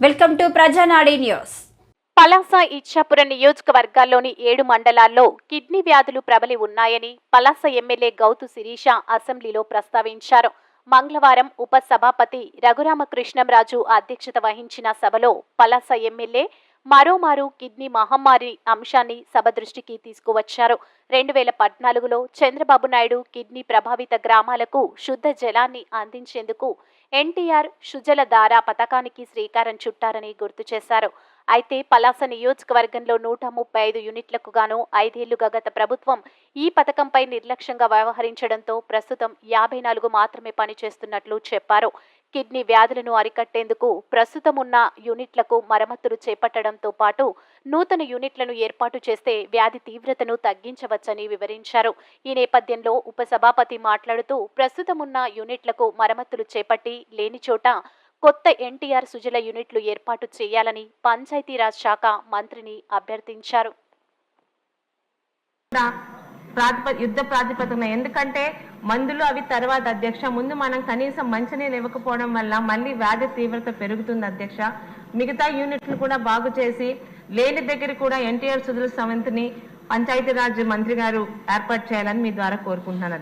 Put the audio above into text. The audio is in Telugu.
Welcome to Prajanadi news. Palasa Ichchapuram నియోజకవర్గాల్లోని ఏడు మండలాల్లో కిడ్నీ వ్యాధులు ప్రబలి ఉన్నాయని పలాస ఎమ్మెల్యే గౌతు శిరీష అసెంబ్లీలో ప్రస్తావించారు. మంగళవారం ఉపసభాపతి రఘురామకృష్ణంరాజు అధ్యక్షత వహించిన సభలో పలాస ఎమ్మెల్యే మరోమారు కిడ్నీ మహమ్మారి అంశాన్ని సభ దృష్టికి తీసుకువచ్చారు. రెండు వేల పద్నాలుగులో చంద్రబాబు నాయుడు కిడ్నీ ప్రభావిత గ్రామాలకు శుద్ధ జలాన్ని అందించేందుకు ఎన్టీఆర్ సుజల ధార పథకానికి శ్రీకారం చుట్టారని గుర్తు చేశారు. అయితే పలాస నియోజకవర్గంలో నూట ముప్పై ఐదు యూనిట్లకు గాను ఐదేళ్ళుగా గత ప్రభుత్వం ఈ పథకంపై నిర్లక్ష్యంగా వ్యవహరించడంతో ప్రస్తుతం యాభై నాలుగు మాత్రమే పనిచేస్తున్నట్లు చెప్పారు. కిడ్నీ వ్యాధులను అరికట్టేందుకు ప్రస్తుతం ఉన్న యూనిట్లకు మరమ్మతులు చేపట్టడంతో పాటు నూతన యూనిట్లను ఏర్పాటు చేస్తే వ్యాధి తీవ్రతను తగ్గించవచ్చని వివరించారు. ఈ నేపథ్యంలో ఉపసభాపతి మాట్లాడుతూ ప్రస్తుతం ఉన్న యూనిట్లకు మరమ్మతులు చేపట్టి లేని చోట కొత్త ఎన్టీఆర్ సుజల యూనిట్లు ఏర్పాటు చేయాలని పంచాయతీరాజ్ శాఖ మంత్రిని అభ్యర్థించారు. ప్రాతిప యుద్ధ ప్రాతిపదికన. ఎందుకంటే మందులు అవి తర్వాత అధ్యక్ష. ముందు మనం కనీసం మంచినీళ్ళు ఇవ్వకపోవడం వల్ల మళ్ళీ వ్యాధి తీవ్రత పెరుగుతుంది అధ్యక్ష. మిగతా యూనిట్లు కూడా బాగు చేసి లేని దగ్గర కూడా ఎన్టీఆర్ సుధుల సవంతిని పంచాయతీరాజ్ మంత్రి గారు ఏర్పాటు చేయాలని మీ ద్వారా కోరుకుంటున్నాను